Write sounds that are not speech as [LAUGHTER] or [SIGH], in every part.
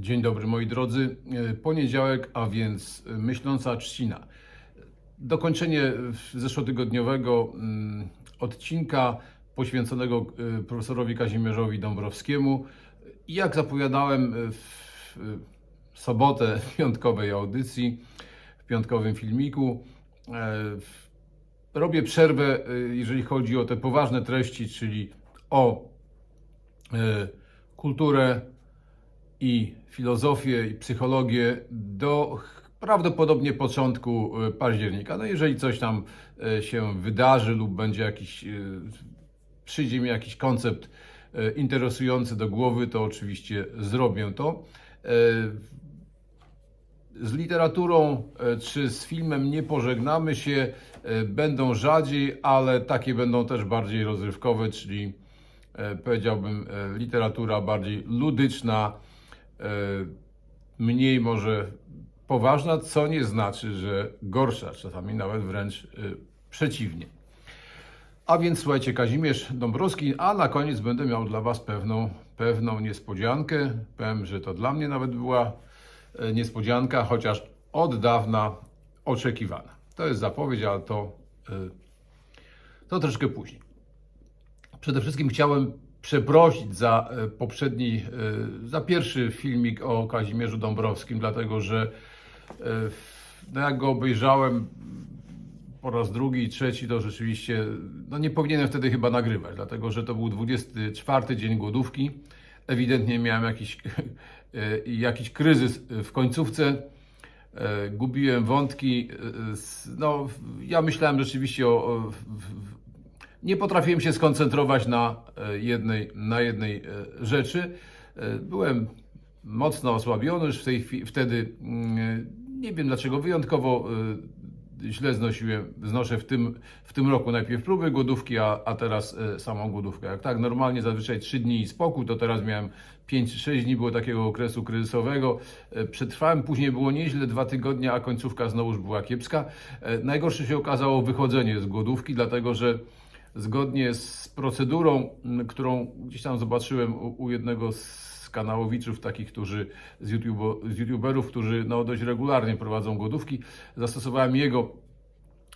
Dzień dobry moi drodzy. E, Poniedziałek, a więc myśląca trzcina. Dokończenie zeszłotygodniowego mm, odcinka poświęconego e, profesorowi Kazimierzowi Dąbrowskiemu. Jak zapowiadałem e, w e, sobotę piątkowej audycji, w piątkowym filmiku, e, robię przerwę, e, jeżeli chodzi o te poważne treści, czyli o e, kulturę, i filozofię, i psychologię do prawdopodobnie początku e, października. No jeżeli coś tam e, się wydarzy lub będzie jakiś, e, przyjdzie mi jakiś koncept interesujący do głowy, to oczywiście zrobię to. Z literaturą czy z filmem nie pożegnamy się, będą rzadziej, ale takie będą też bardziej rozrywkowe, czyli powiedziałbym literatura bardziej ludyczna, mniej może poważna, co nie znaczy, że gorsza, czasami nawet wręcz e, przeciwnie. A więc słuchajcie, Kazimierz Dąbrowski, a na koniec będę miał dla Was pewną, pewną niespodziankę. Powiem, że to dla mnie nawet była e, niespodzianka, chociaż od dawna oczekiwana. To jest zapowiedź, ale to, e, to troszkę później. Przede wszystkim chciałem przeprosić za e, poprzedni, e, za pierwszy filmik o Kazimierzu Dąbrowskim, dlatego że e, no jak go obejrzałem po raz drugi i trzeci, to rzeczywiście no nie powinienem wtedy chyba nagrywać, dlatego że to był 24 dzień głodówki. Ewidentnie miałem jakiś, [LAUGHS] jakiś kryzys w końcówce. Gubiłem wątki. No, ja myślałem rzeczywiście o, o nie potrafiłem się skoncentrować na e, jednej, na jednej e, rzeczy. E, Byłem mocno osłabiony już w tej chwili, wtedy mm, nie wiem dlaczego wyjątkowo źle znosiłem, znoszę w tym, w tym roku najpierw próby głodówki, a, a teraz samą głodówkę. Jak tak normalnie zazwyczaj 3 dni i spokój, to teraz miałem 5 czy 6 dni było takiego okresu kryzysowego. Przetrwałem, później było nieźle, dwa tygodnie, a końcówka znowuż była kiepska. Najgorsze się okazało wychodzenie z głodówki, dlatego że zgodnie z procedurą, którą gdzieś tam zobaczyłem u, u jednego z kanałowiczów, takich, którzy z, YouTube, z youtuberów, którzy no, dość regularnie prowadzą głodówki, zastosowałem jego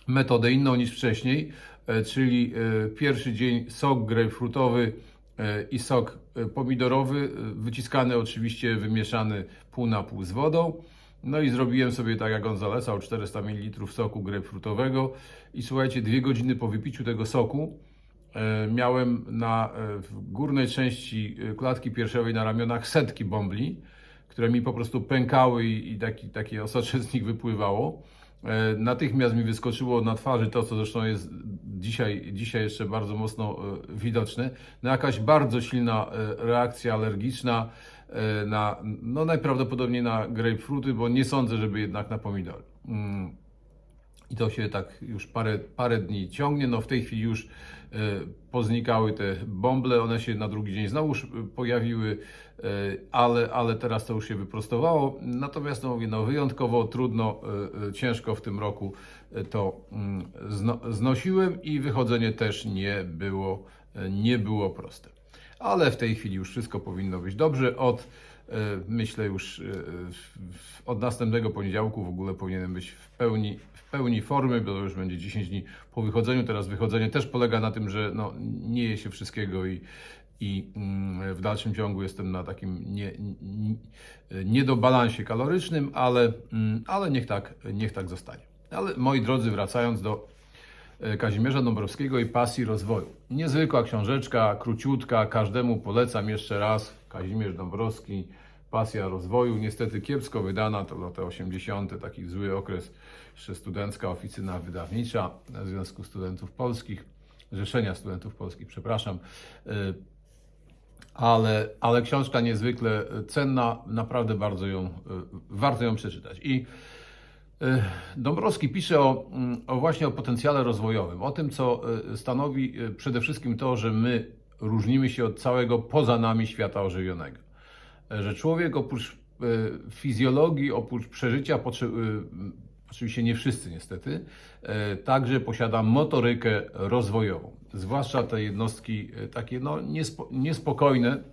metodę inną niż wcześniej, e, czyli e, pierwszy dzień sok grejpfrutowy e, i sok pomidorowy, wyciskany oczywiście, wymieszany pół na pół z wodą. No i zrobiłem sobie tak, jak on zalecał, 400 ml soku grejpfrutowego i słuchajcie, dwie godziny po wypiciu tego soku e, miałem na e, w górnej części e, klatki piersiowej na ramionach setki bombli, które mi po prostu pękały i, i taki, takie [LAUGHS] osocze z nich wypływało. E, Natychmiast mi wyskoczyło na twarzy to, co zresztą jest dzisiaj, dzisiaj jeszcze bardzo mocno e, widoczne. No jakaś bardzo silna e, reakcja alergiczna na, no najprawdopodobniej na grapefruity, bo nie sądzę, żeby jednak na pomidory. Mm. I to się tak już parę, parę dni ciągnie. No w tej chwili już e, poznikały te bąble, one się na drugi dzień znowu pojawiły, e, ale, ale teraz to już się wyprostowało. Natomiast no, mówię, no, wyjątkowo trudno, e, e, ciężko w tym roku e, to mm, zno, znosiłem i wychodzenie też nie było, e, nie było proste. Ale w tej chwili już wszystko powinno być dobrze. Od e, myślę już e, od następnego poniedziałku w ogóle powinienem być w pełni, w pełni formy, bo to już będzie 10 dni po wychodzeniu. Teraz wychodzenie też polega na tym, że no, nie je się wszystkiego i, i mm, w dalszym ciągu jestem na takim nie, nie, niedobalansie kalorycznym, ale, mm, ale niech, tak, niech tak zostanie. Ale moi drodzy, wracając do Kazimierza Dąbrowskiego i pasji rozwoju. Niezwykła książeczka, króciutka, każdemu polecam jeszcze raz. Kazimierz Dąbrowski, pasja rozwoju. Niestety kiepsko wydana, to lata 80., taki zły okres, jeszcze studencka oficyna wydawnicza Związku Studentów Polskich, Zrzeszenia Studentów Polskich, przepraszam. E, ale, ale książka niezwykle cenna, naprawdę bardzo ją, e, warto ją przeczytać. I E, Dąbrowski pisze o, mm, o właśnie o potencjale rozwojowym, o tym, co e, stanowi e, przede wszystkim to, że my różnimy się od całego poza nami świata ożywionego. Że człowiek oprócz fizjologii, oprócz przeżycia, oczywiście nie wszyscy niestety, także posiada motorykę rozwojową. Zwłaszcza te jednostki takie no, niespo, niespokojne,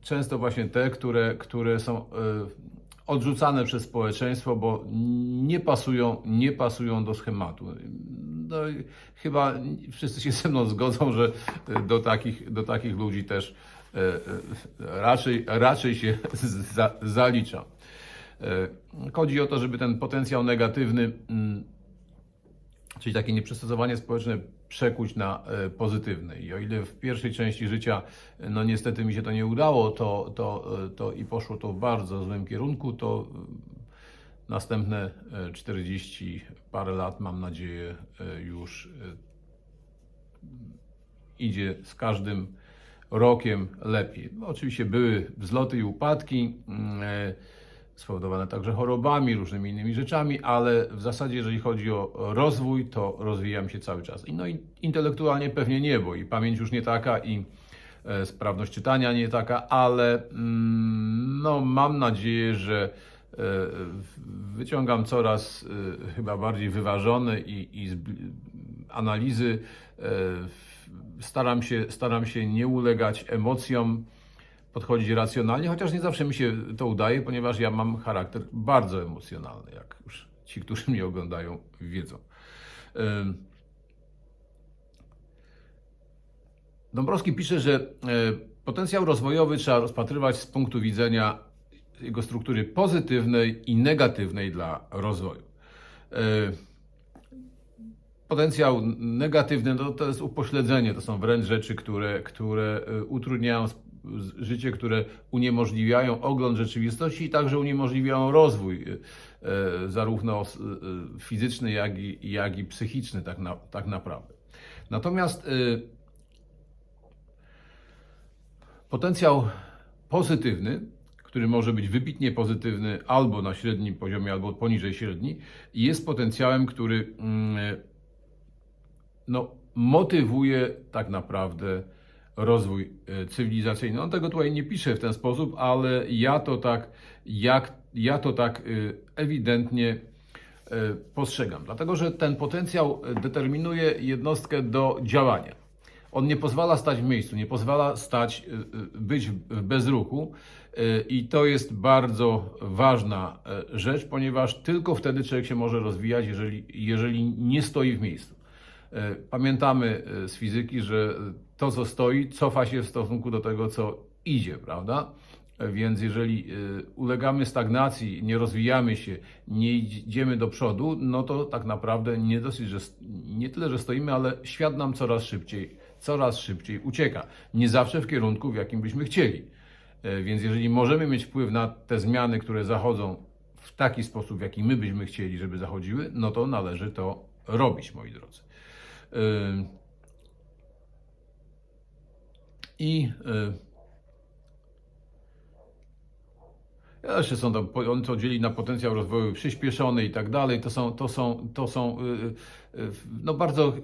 często właśnie te, które, które są odrzucane przez społeczeństwo, bo nie pasują, nie pasują do schematu. No, chyba wszyscy się ze mną zgodzą, że do takich, do takich ludzi też e, e, raczej, raczej się za, zaliczam. E, Chodzi o to, żeby ten potencjał negatywny, mm, czyli takie nieprzystosowanie społeczne, przekuć na e, pozytywne. I o ile w pierwszej części życia, e, no niestety mi się to nie udało, to, to, e, to i poszło to w bardzo złym kierunku, to następne e, 40 parę lat, mam nadzieję, już idzie z każdym rokiem lepiej. No, oczywiście były wzloty i upadki, mm, spowodowane także chorobami, różnymi innymi rzeczami, ale w zasadzie, jeżeli chodzi o rozwój, to rozwijam się cały czas. No i intelektualnie pewnie nie, bo i pamięć już nie taka, i e, sprawność czytania nie taka, ale mm, no, mam nadzieję, że e, wyciągam coraz e, chyba bardziej wyważone i, i analizy. Staram się, staram się nie ulegać emocjom, podchodzić racjonalnie, chociaż nie zawsze mi się to udaje, ponieważ ja mam charakter bardzo emocjonalny, jak już ci, którzy mnie oglądają, wiedzą. Dąbrowski pisze, że e, potencjał rozwojowy trzeba rozpatrywać z punktu widzenia jego struktury pozytywnej i negatywnej dla rozwoju. E, Potencjał negatywny no to jest upośledzenie, to są wręcz rzeczy, które, które e, utrudniają życie, które uniemożliwiają ogląd rzeczywistości i także uniemożliwiają rozwój, e, zarówno e, fizyczny, jak i, jak i psychiczny, tak, na, tak naprawdę. Natomiast e, potencjał pozytywny, który może być wybitnie pozytywny albo na średnim poziomie, albo poniżej średni, jest potencjałem, który mm, no, motywuje tak naprawdę rozwój e, cywilizacyjny. On tego tutaj nie pisze w ten sposób, ale ja to tak, jak, ja to tak e, ewidentnie e, postrzegam. Dlatego, że ten potencjał determinuje jednostkę do działania. On nie pozwala stać w miejscu, nie pozwala stać, być w bezruchu e, i to jest bardzo ważna rzecz, ponieważ tylko wtedy człowiek się może rozwijać, jeżeli, jeżeli nie stoi w miejscu. E, Pamiętamy e, z fizyki, że to, co stoi, cofa się w stosunku do tego, co idzie, prawda? E, Więc jeżeli ulegamy stagnacji, nie rozwijamy się, nie idziemy do przodu, no to tak naprawdę nie dosyć, że nie tyle, że stoimy, ale świat nam coraz szybciej, coraz szybciej ucieka. Nie zawsze w kierunku, w jakim byśmy chcieli. Więc jeżeli możemy mieć wpływ na te zmiany, które zachodzą w taki sposób, w jaki my byśmy chcieli, żeby zachodziły, no to należy to robić, moi drodzy. I jeszcze są tam, po- on to dzieli na potencjał rozwoju przyspieszony i tak dalej. To są, to są, to są y, y, no bardzo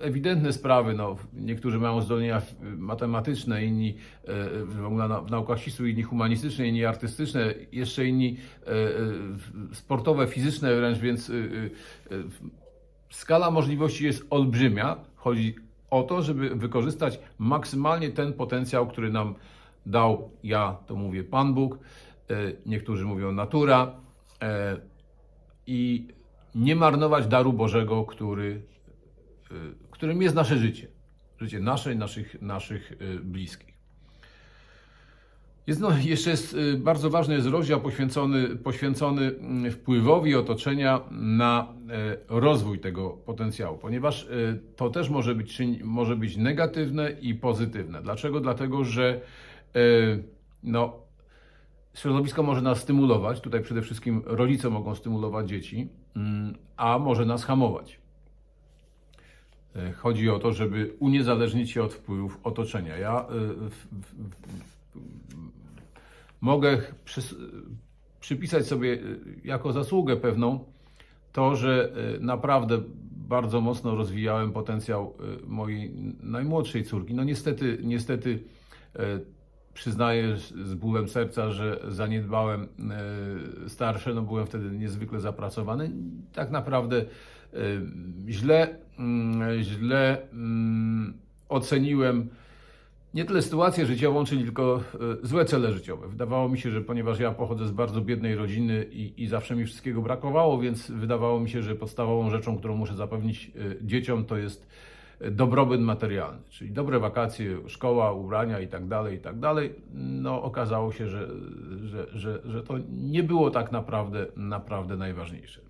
ewidentne sprawy. No, niektórzy mają zdolnienia matematyczne, inni y, w ogóle w naukach ścisłych, inni humanistyczne, inni artystyczne, jeszcze inni sportowe, fizyczne wręcz, więc skala możliwości jest olbrzymia. Chodzi o to, żeby wykorzystać maksymalnie ten potencjał, który nam dał, ja to mówię, Pan Bóg, e, niektórzy mówią natura, e, i nie marnować daru Bożego, który, e, którym jest nasze życie. Życie nasze i naszych, naszych bliskich. Jest, no, jeszcze jest y, bardzo ważny jest rozdział poświęcony, poświęcony mm, wpływowi otoczenia na e, rozwój tego potencjału, ponieważ e, to też może być, może być negatywne i pozytywne. Dlaczego? Dlatego, że e, no, środowisko może nas stymulować, tutaj przede wszystkim rodzice mogą stymulować dzieci, mm, a może nas hamować. Chodzi o to, żeby uniezależnić się od wpływów otoczenia. Ja w, w, w, mogę przys- przypisać sobie y, jako zasługę pewną to, że y, naprawdę bardzo mocno rozwijałem potencjał y, mojej najmłodszej córki. No niestety, niestety przyznaję z bólem serca, że zaniedbałem starsze, no byłem wtedy niezwykle zapracowany. Tak naprawdę źle, mm, źle mm, oceniłem nie tyle sytuację życiową, czyli tylko e, złe cele życiowe. Wydawało mi się, że ponieważ ja pochodzę z bardzo biednej rodziny i, i zawsze mi wszystkiego brakowało, więc wydawało mi się, że podstawową rzeczą, którą muszę zapewnić e, dzieciom, to jest e, dobrobyt materialny, czyli dobre wakacje, szkoła, ubrania i tak dalej, i tak dalej. No okazało się, że, że, że, że to nie było tak naprawdę, naprawdę najważniejsze.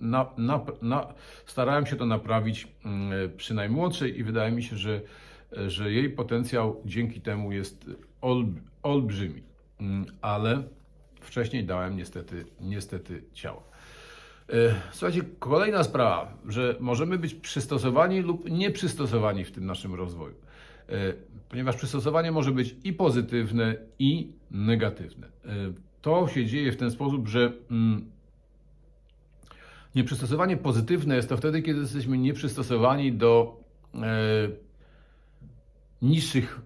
Na, na, na, starałem się to naprawić mm, przy najmłodszej i wydaje mi się, że że jej potencjał dzięki temu jest olb, olbrzymi, Mm, ale wcześniej dałem niestety, niestety ciało. E, Słuchajcie, kolejna sprawa, że możemy być przystosowani lub nieprzystosowani w tym naszym rozwoju. E, Ponieważ przystosowanie może być i pozytywne, i negatywne. E, To się dzieje w ten sposób, że mm, nieprzystosowanie pozytywne jest to wtedy, kiedy jesteśmy nieprzystosowani do niższych,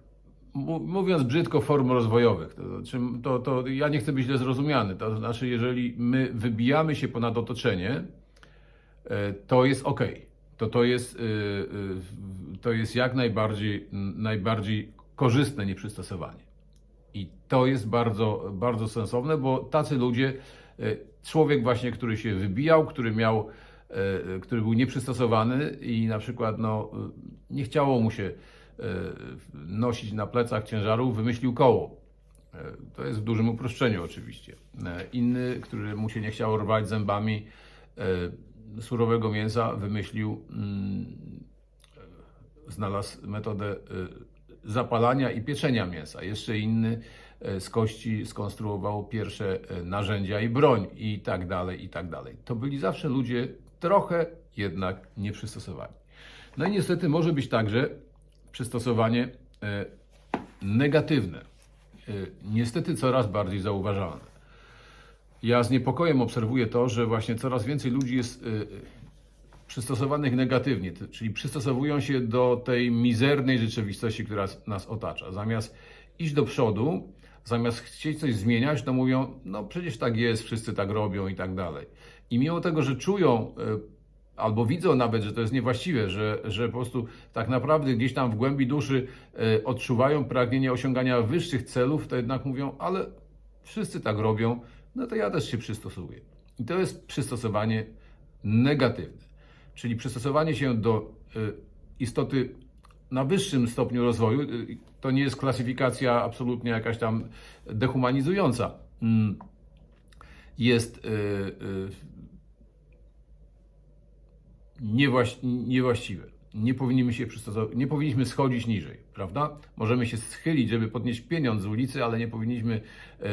mówiąc brzydko, form rozwojowych. To, znaczy, to, to ja nie chcę być źle zrozumiany. To znaczy, jeżeli my wybijamy się ponad otoczenie, e, to jest ok. To, to, jest, e, e, to jest jak najbardziej, najbardziej korzystne nieprzystosowanie. I to jest bardzo, bardzo sensowne, bo tacy ludzie, człowiek właśnie, który się wybijał, który miał, który był nieprzystosowany i na przykład no, nie chciało mu się nosić na plecach ciężarów, wymyślił koło. E, To jest w dużym uproszczeniu oczywiście. E, Inny, który mu się nie chciało rwać zębami e, surowego mięsa, wymyślił mm, znalazł metodę zapalania i pieczenia mięsa. Jeszcze inny z kości skonstruował pierwsze narzędzia i broń i tak dalej, i tak dalej. To byli zawsze ludzie trochę jednak nieprzystosowani. No i niestety może być także przystosowanie y, negatywne. Y, Niestety coraz bardziej zauważalne. Ja z niepokojem obserwuję to, że właśnie coraz więcej ludzi jest y, przystosowanych negatywnie, czyli przystosowują się do tej mizernej rzeczywistości, która nas otacza. Zamiast iść do przodu, zamiast chcieć coś zmieniać, to mówią, no przecież tak jest, wszyscy tak robią i tak dalej. I mimo tego, że czują albo widzą nawet, że to jest niewłaściwe, że, że po prostu tak naprawdę gdzieś tam w głębi duszy y, odczuwają pragnienie osiągania wyższych celów, to jednak mówią, ale wszyscy tak robią, no to ja też się przystosowuję. I to jest przystosowanie negatywne, czyli przystosowanie się do y, istoty na wyższym stopniu rozwoju. Y, To nie jest klasyfikacja absolutnie jakaś tam dehumanizująca. Mm, Jest niewłaś- niewłaściwe. Nie powinniśmy się przystosować, nie powinniśmy schodzić niżej, prawda? Możemy się schylić, żeby podnieść pieniądz z ulicy, ale nie powinniśmy e,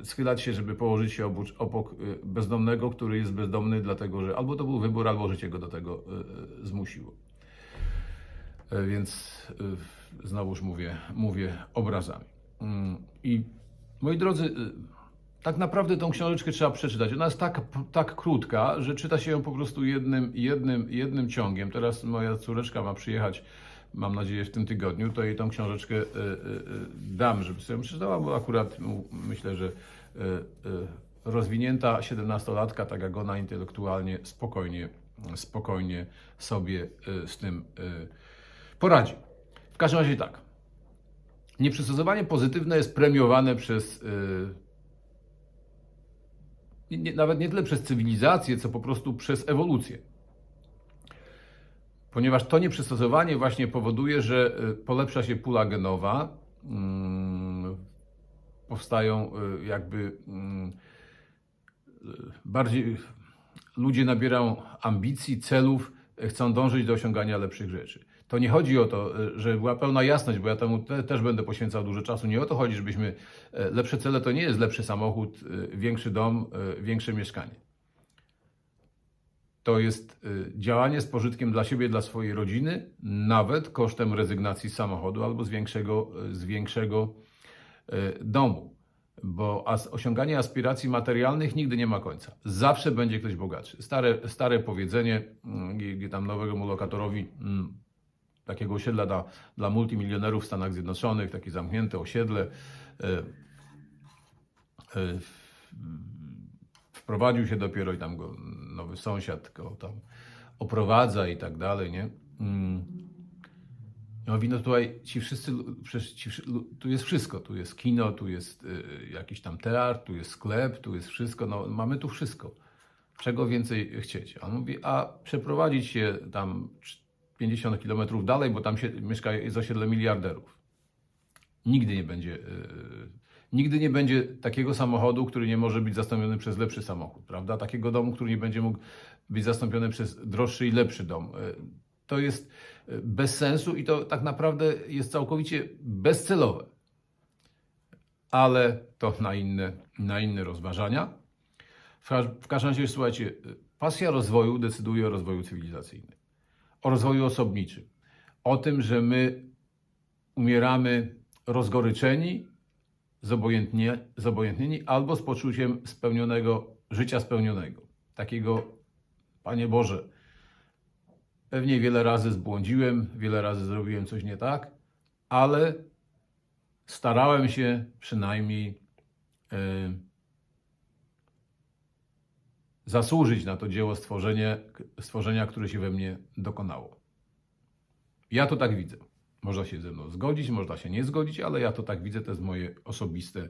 e, schylać się, żeby położyć się obok, obok e, bezdomnego, który jest bezdomny, dlatego że albo to był wybór, albo życie go do tego e, e, zmusiło. E, Więc e, znowuż mówię, mówię obrazami. Mm, I moi drodzy, e, tak naprawdę tą książeczkę trzeba przeczytać. Ona jest tak, tak krótka, że czyta się ją po prostu jednym, jednym, jednym ciągiem. Teraz moja córeczka ma przyjechać, mam nadzieję, w tym tygodniu, to jej tą książeczkę e, e, dam, żeby sobie ją przeczytała, bo akurat myślę, że e, e, rozwinięta 17-latka, tak jak ona intelektualnie, spokojnie, spokojnie sobie e, z tym e, poradzi. W każdym razie tak. Nieprzystosowanie pozytywne jest premiowane przez e, nie- nawet nie tyle przez cywilizację, co po prostu przez ewolucję. Ponieważ to nieprzystosowanie właśnie powoduje, że y, polepsza się pula genowa, mm, powstają y, jakby mm, bardziej ludzie nabierają ambicji, celów, chcą dążyć do osiągania lepszych rzeczy. To nie chodzi o to, y, żeby była pełna jasność, bo ja temu te, też będę poświęcał dużo czasu. Nie o to chodzi, żebyśmy e, lepsze cele to nie jest lepszy samochód, y, większy dom, większe mieszkanie. To jest działanie z pożytkiem dla siebie, dla swojej rodziny, nawet kosztem rezygnacji z samochodu albo z większego, z większego domu. Bo as, osiąganie aspiracji materialnych nigdy nie ma końca. Zawsze będzie ktoś bogatszy. Stare, stare powiedzenie, mm, gdzie tam nowemu lokatorowi mm, takiego osiedla dla, dla multimilionerów w Stanach Zjednoczonych, takie zamknięte osiedle, y, y, wprowadził się dopiero i tam go nowy sąsiad go tam oprowadza i tak dalej, nie? Mm. Ja mówi, no tutaj ci wszyscy, ci, tu jest wszystko, tu jest kino, tu jest y, jakiś tam teatr, tu jest sklep, tu jest wszystko, no mamy tu wszystko. Czego więcej chcieć? A on mówi, a przeprowadzić się tam 50 kilometrów dalej, bo tam się mieszka jest miliarderów. Nigdy nie będzie, y, nigdy nie będzie takiego samochodu, który nie może być zastąpiony przez lepszy samochód, prawda? Takiego domu, który nie będzie mógł być zastąpiony przez droższy i lepszy dom. Y, To jest y, bez sensu i to tak naprawdę jest całkowicie bezcelowe. Ale to na inne, na inne rozważania. W, każ- w każdym razie, słuchajcie, pasja rozwoju decyduje o rozwoju cywilizacyjnym, o rozwoju osobniczym, o tym, że my umieramy rozgoryczeni, zobojętnie, zobojętnieni albo z poczuciem spełnionego, życia spełnionego. Takiego, Panie Boże, pewnie wiele razy zbłądziłem, wiele razy zrobiłem coś nie tak, ale starałem się przynajmniej e, zasłużyć na to dzieło stworzenie, stworzenia, które się we mnie dokonało. Ja to tak widzę. Można się ze mną zgodzić, można się nie zgodzić, ale ja to tak widzę, to jest moje osobiste,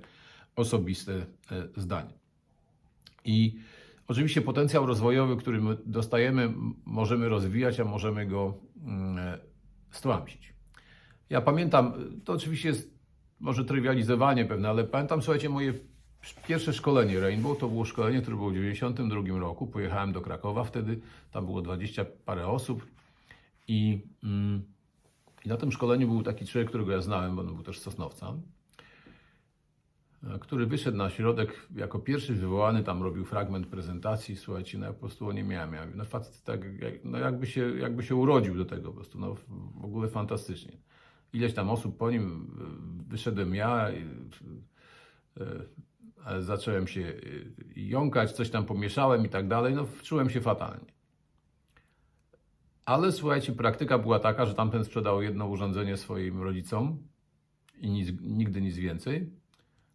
osobiste e, zdanie. I oczywiście potencjał rozwojowy, który my dostajemy, możemy rozwijać, a możemy go mm, e, stłamsić. Ja pamiętam, to oczywiście jest może trywializowanie pewne, ale pamiętam, słuchajcie, moje pierwsze szkolenie Rainbow to było szkolenie, które było w 92 roku. Pojechałem do Krakowa wtedy, tam było 20 parę osób i, mm, i na tym szkoleniu był taki człowiek, którego ja znałem, bo on był też Sosnowca, e, który wyszedł na środek jako pierwszy wywołany, tam robił fragment prezentacji, słuchajcie, no ja po prostu nie miałem. Ja no facet tak, no jakby się, jakby się urodził do tego po prostu, no w ogóle fantastycznie. Ileś tam osób po nim, y, wyszedłem ja, y, y, zacząłem się y, jąkać, coś tam pomieszałem i tak dalej, no czułem się fatalnie. Ale słuchajcie, praktyka była taka, że tamten sprzedał jedno urządzenie swoim rodzicom i nic, nigdy nic więcej.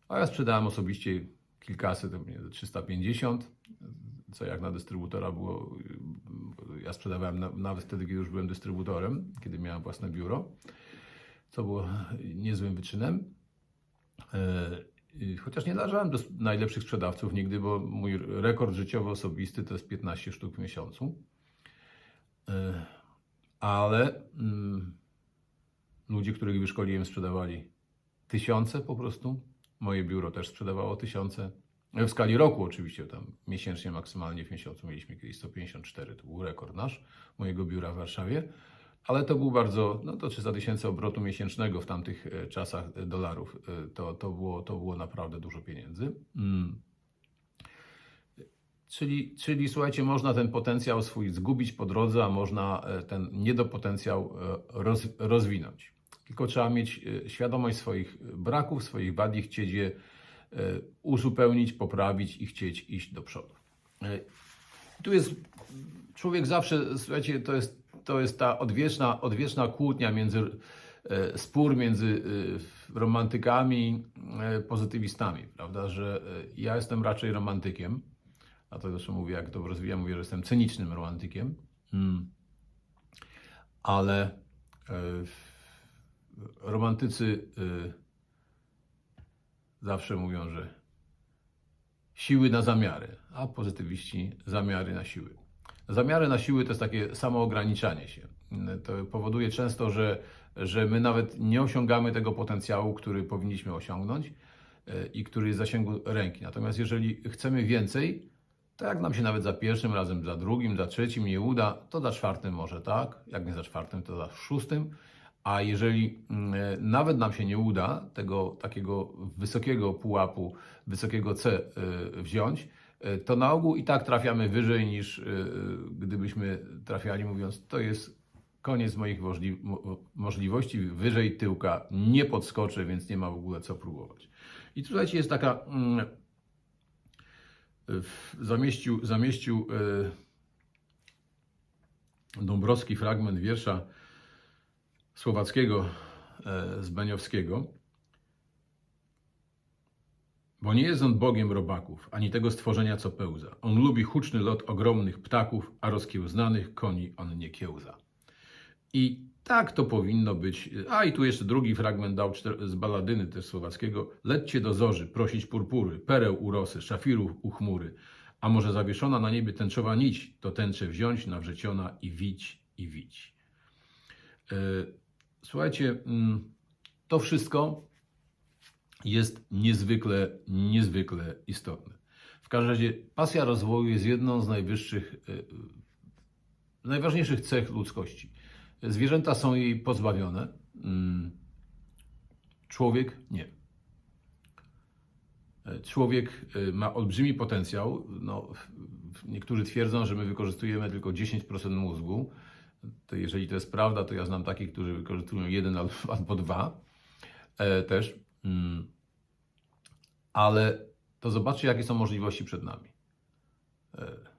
A ja sprzedałem osobiście kilkaset, to mnie 350, co jak na dystrybutora było. y, Ja sprzedawałem na, nawet wtedy, kiedy już byłem dystrybutorem, kiedy miałem własne biuro, co było niezłym wyczynem. Chociaż nie należałem do najlepszych sprzedawców nigdy, bo mój rekord życiowy osobisty to jest 15 sztuk w miesiącu. E, Ale mm, ludzie, których wyszkoliłem, sprzedawali tysiące po prostu. Moje biuro też sprzedawało tysiące. E, W skali roku oczywiście, tam miesięcznie, maksymalnie w miesiącu mieliśmy kiedyś 154, to był rekord nasz, mojego biura w Warszawie. Ale to był bardzo, no to 300 tysięcy obrotu miesięcznego w tamtych e, czasach e, dolarów. E, To, to, było, to było naprawdę dużo pieniędzy. Mm. Czyli, czyli słuchajcie, można ten potencjał swój zgubić po drodze, a można ten niedopotencjał roz, rozwinąć. Tylko trzeba mieć świadomość swoich braków, swoich wad i chcieć je uzupełnić, poprawić i chcieć iść do przodu. Tu jest człowiek zawsze, słuchajcie, to jest, to jest ta odwieczna, odwieczna kłótnia między, e, spór między e, romantykami, e, pozytywistami, prawda, że ja jestem raczej romantykiem, a to zresztą mówię, jak to rozwijam, mówię, że jestem cynicznym romantykiem, mm. ale romantycy zawsze mówią, że siły na zamiary, a pozytywiści zamiary na siły. Zamiary na siły to jest takie samo ograniczanie się. To powoduje często, że, że my nawet nie osiągamy tego potencjału, który powinniśmy osiągnąć e, i który jest w zasięgu ręki. Natomiast jeżeli chcemy więcej, to jak nam się nawet za pierwszym razem, za drugim, za trzecim nie uda, to za czwartym może tak, jak nie za czwartym, to za szóstym. A jeżeli mm, e, nawet nam się nie uda tego takiego wysokiego pułapu, wysokiego C y, wziąć, to na ogół i tak trafiamy wyżej niż y, y, gdybyśmy trafiali mówiąc, to jest koniec moich możli- mo- możliwości, wyżej tyłka nie podskoczę, więc nie ma w ogóle co próbować. I tu słuchajcie, jest taka, mm, zamieścił, zamieścił y, Dąbrowski fragment wiersza słowackiego e, z Beniowskiego. Bo nie jest on Bogiem robaków, ani tego stworzenia, co pełza. On lubi huczny lot ogromnych ptaków, a rozkiełznanych koni on nie kiełza. I tak to powinno być. A i tu jeszcze drugi fragment dał z baladyny też słowackiego. Lećcie do zorzy, prosić purpury, pereł u rosy, szafirów u chmury. A może zawieszona na niebie tęczowa nić, to tęczę wziąć, nawrzeciona i wić, i wić. E, Słuchajcie, mm, to wszystko jest niezwykle, niezwykle istotne. W każdym razie pasja rozwoju jest jedną z najwyższych, e, najważniejszych cech ludzkości. Zwierzęta są jej pozbawione, mm, człowiek nie. E, Człowiek e, ma olbrzymi potencjał. No, niektórzy twierdzą, że my wykorzystujemy tylko 10% mózgu. To jeżeli to jest prawda, to ja znam takich, którzy wykorzystują jeden al- albo dwa też. Mm. Ale to zobaczcie, jakie są możliwości przed nami. E,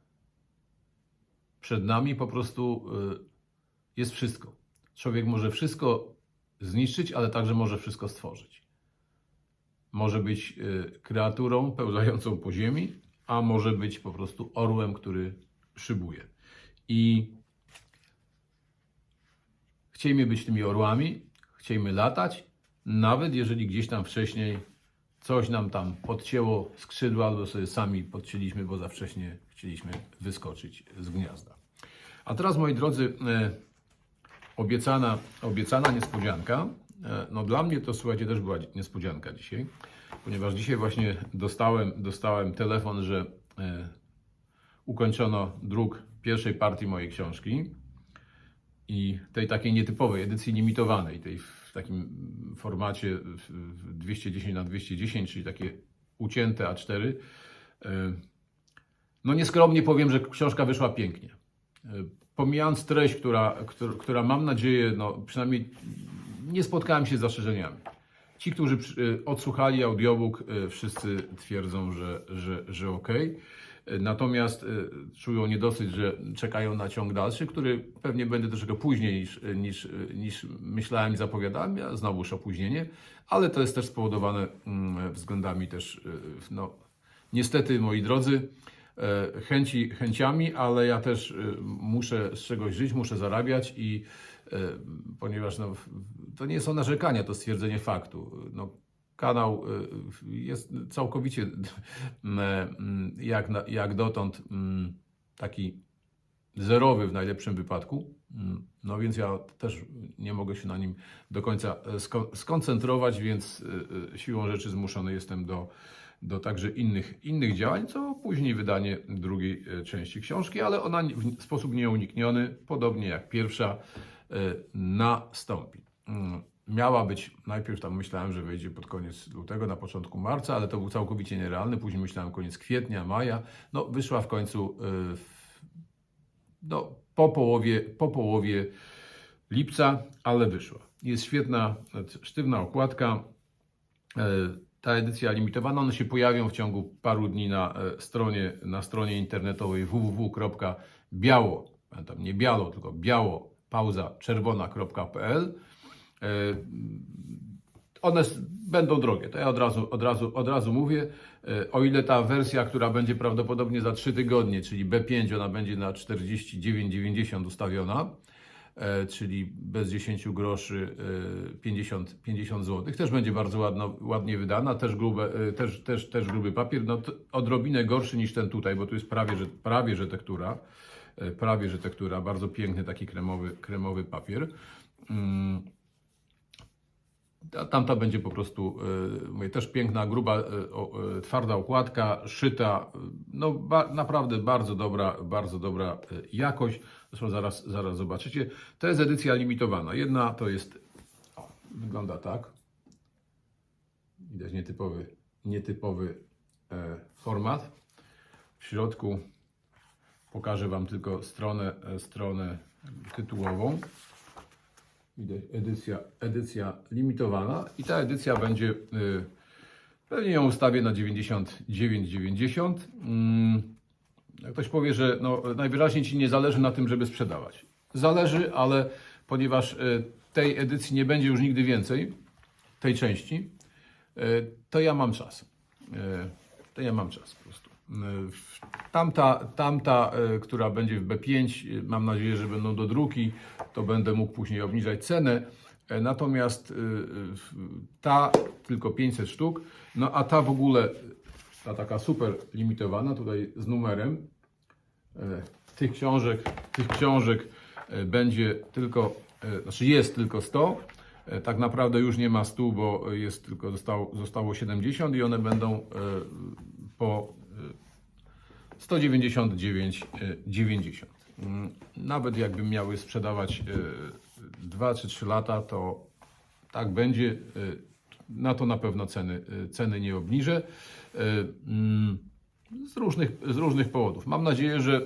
Przed nami po prostu e, jest wszystko. Człowiek może wszystko zniszczyć, ale także może wszystko stworzyć. Może być e, kreaturą pełzającą po ziemi, a może być po prostu orłem, który szybuje. I chciejmy być tymi orłami, chciejmy latać, nawet jeżeli gdzieś tam wcześniej coś nam tam podcięło skrzydła, albo sobie sami podcięliśmy, bo za wcześnie chcieliśmy wyskoczyć z gniazda. A teraz, moi drodzy, e, obiecana, obiecana niespodzianka. E, No dla mnie to, słuchajcie, też była niespodzianka dzisiaj, ponieważ dzisiaj właśnie dostałem, dostałem telefon, że e, ukończono druk pierwszej partii mojej książki i tej takiej nietypowej, edycji limitowanej, tej w takim formacie w- w 210 na 210, czyli takie ucięte A4. E, No nieskromnie powiem, że książka wyszła pięknie. E, Pomijając treść, która, która, która mam nadzieję, no przynajmniej nie spotkałem się z zastrzeżeniami. Ci, którzy odsłuchali audiobook, e, wszyscy twierdzą, że, że, że ok. Natomiast e, czują niedosyt, że czekają na ciąg dalszy, który pewnie będzie troszeczkę później niż, niż, niż myślałem i zapowiadałem. Ja znowuż opóźnienie, ale to jest też spowodowane mm, względami też, e, no, niestety, moi drodzy, e, chęci chęciami, ale ja też e, muszę z czegoś żyć, muszę zarabiać i e, ponieważ no, to nie są narzekania, to stwierdzenie faktu. No, kanał e, jest całkowicie [LAUGHS] jak, jak dotąd taki zerowy w najlepszym wypadku. Mm, No więc ja też nie mogę się na nim do końca e, sko- skoncentrować, więc e, e, siłą rzeczy zmuszony jestem do, do także innych, innych działań, co później wydanie drugiej części książki, ale ona w sposób nieunikniony, podobnie jak pierwsza, nastąpi. Miała być, najpierw tam myślałem, że wejdzie pod koniec lutego, na początku marca, ale to był całkowicie nierealny. Później myślałem koniec kwietnia, maja. No, wyszła w końcu w no, po, połowie, po połowie lipca, ale wyszła. Jest świetna, sztywna okładka. E, Ta edycja limitowana, one się pojawią w ciągu paru dni na e, stronie, na stronie internetowej www.biało, pamiętam, nie biało, tylko biało, pauza, czerwona.pl. E, one będą drogie, to ja od razu, od razu, od razu mówię. E, O ile ta wersja, która będzie prawdopodobnie za 3 tygodnie, czyli B5, ona będzie na 49,90 ustawiona, e, czyli bez 10 groszy e, 50, 50 zł. Też będzie bardzo ładno, ładnie wydana, też, grube, też, też, też gruby papier, no, odrobinę gorszy niż ten tutaj, bo tu jest prawie, że, prawie, że tektura. Prawie, że tektura, bardzo piękny taki kremowy, kremowy papier. Mm. Tamta będzie po prostu, e, mówię, też piękna, gruba, o, e, twarda okładka, szyta, no ba, naprawdę bardzo dobra, bardzo dobra jakość. Zresztą zaraz, zaraz zobaczycie. To jest edycja limitowana. Jedna to jest, o, wygląda tak. Widać nietypowy, nietypowy e, format. W środku pokażę Wam tylko stronę, e, stronę tytułową. Widać edycja, edycja limitowana i ta edycja będzie, y, pewnie ją ustawię na 99,90. Mm, jak ktoś powie, że no, najwyraźniej Ci nie zależy na tym, żeby sprzedawać. Zależy, ale ponieważ y, tej edycji nie będzie już nigdy więcej, tej części, y, to ja mam czas. To ja mam czas po prostu. W- Tamta, tamta, e, która będzie w B5, e, mam nadzieję, że będą do druki, to będę mógł później obniżać cenę. E, Natomiast ta tylko 500 sztuk, no a ta w ogóle, ta taka super limitowana, tutaj z numerem, e, tych książek, tych książek e, będzie tylko, znaczy jest tylko 100. E, Tak naprawdę już nie ma 100, bo jest tylko zostało, zostało 70 i one będą po 199,90. Mm, Nawet jakbym miały sprzedawać 2 czy 3 lata, to tak będzie. E, Na to na pewno ceny, e, ceny nie obniżę. E, mm, Z różnych, z różnych powodów. Mam nadzieję, że e,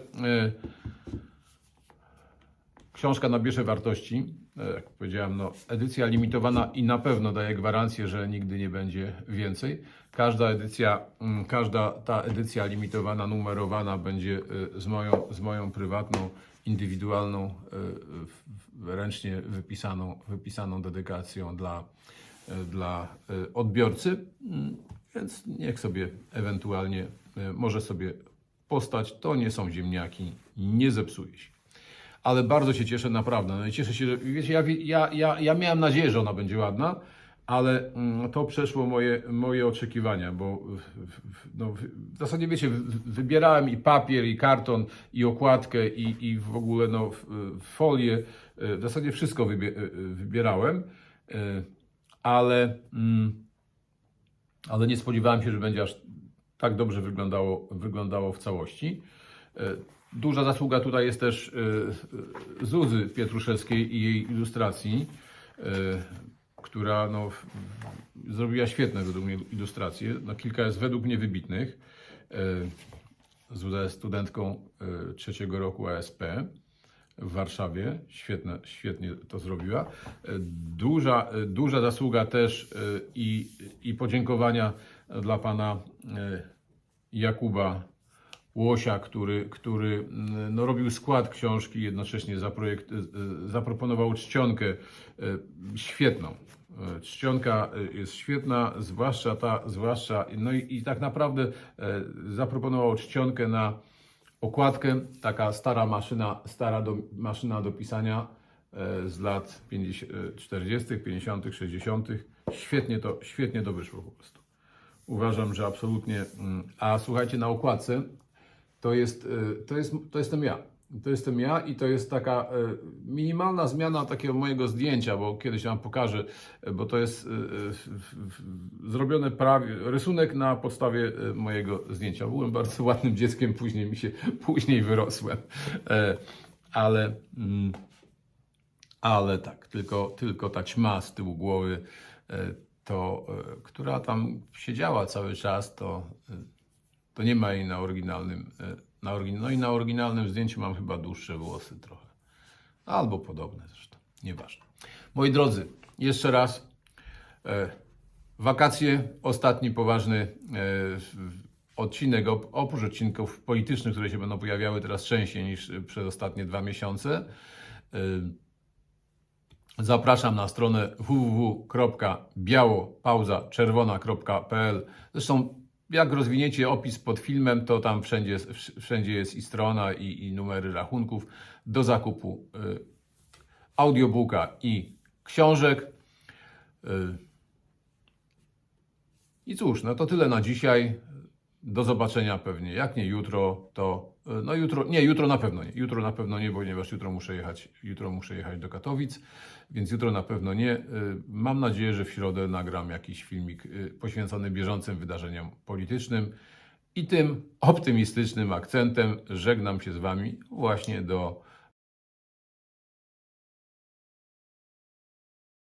książka nabierze wartości. E, Jak powiedziałem, no, edycja limitowana i na pewno daje gwarancję, że nigdy nie będzie więcej. Każda edycja, mm, każda ta edycja limitowana, numerowana będzie e, z moją, z moją prywatną, indywidualną, w- ręcznie wypisaną, wypisaną dedykacją dla, e, dla odbiorcy. Mm, Więc niech sobie ewentualnie może sobie postać. To nie są ziemniaki, nie zepsuje się ale bardzo się cieszę, naprawdę. No i cieszę się, że wiecie, ja, ja, ja, ja miałem nadzieję, że ona będzie ładna, ale mm, to przeszło moje, moje oczekiwania, bo no, w, zasadzie wiecie, wybierałem i papier, i karton, i okładkę, i, i w ogóle no, folię. W zasadzie wszystko wybierałem, e, ale, mm, ale nie spodziewałem się, że będzie aż tak dobrze wyglądało, wyglądało w całości. E, Duża zasługa tutaj jest też e, e, Zuzy Pietruszewskiej i jej ilustracji, e, która no, zrobiła świetne według mnie ilustracje. No, kilka jest według mnie wybitnych. E, Zuza jest studentką e, trzeciego roku ASP w Warszawie. Świetne, świetnie to zrobiła. E, Duża, duża zasługa też i, i podziękowania dla pana Jakuba Łosia, który, który mm, no, robił skład książki, jednocześnie zaprojekt, zaproponował czcionkę e, świetną. E, Czcionka e, jest świetna, zwłaszcza ta, zwłaszcza, no i, i tak naprawdę zaproponował czcionkę na okładkę, taka stara maszyna, stara do, maszyna do pisania z lat 50, e, 40., 50., 60. Świetnie to, świetnie to wyszło po prostu. Uważam, że absolutnie. mm, A słuchajcie, na okładce to jest, y, to jest, to jestem ja. To jestem ja i to jest taka y, minimalna zmiana takiego mojego zdjęcia, bo kiedyś wam pokażę, y, bo to jest zrobione prawie, rysunek na podstawie mojego zdjęcia. Byłem bardzo [LAUGHS] ładnym dzieckiem, później mi się, [LAUGHS] później wyrosłem. E, Ale, mm, ale tak, tylko, tylko ta ćma z tyłu głowy, e, to, e, która tam siedziała cały czas, to, e, to nie ma jej na oryginalnym. e, Na orygin... No i na oryginalnym zdjęciu mam chyba dłuższe włosy trochę. Albo podobne zresztą. Nieważne. Moi drodzy, jeszcze raz. E, wakacje, ostatni poważny e, odcinek, op- oprócz odcinków politycznych, które się będą pojawiały teraz częściej niż przez ostatnie dwa miesiące. Zapraszam na stronę www.biało-czerwona.pl. Zresztą, jak rozwiniecie opis pod filmem, to tam wszędzie, wszędzie jest i strona, i, i numery rachunków do zakupu y, audiobooka i książek. Y, I cóż, no to tyle na dzisiaj. Do zobaczenia pewnie. Jak nie jutro, to. No jutro, nie, jutro na pewno nie. Jutro na pewno nie, ponieważ jutro muszę jechać, jutro muszę jechać do Katowic, więc jutro na pewno nie. Y, Mam nadzieję, że w środę nagram jakiś filmik y, poświęcony bieżącym wydarzeniom politycznym. I tym optymistycznym akcentem żegnam się z Wami właśnie do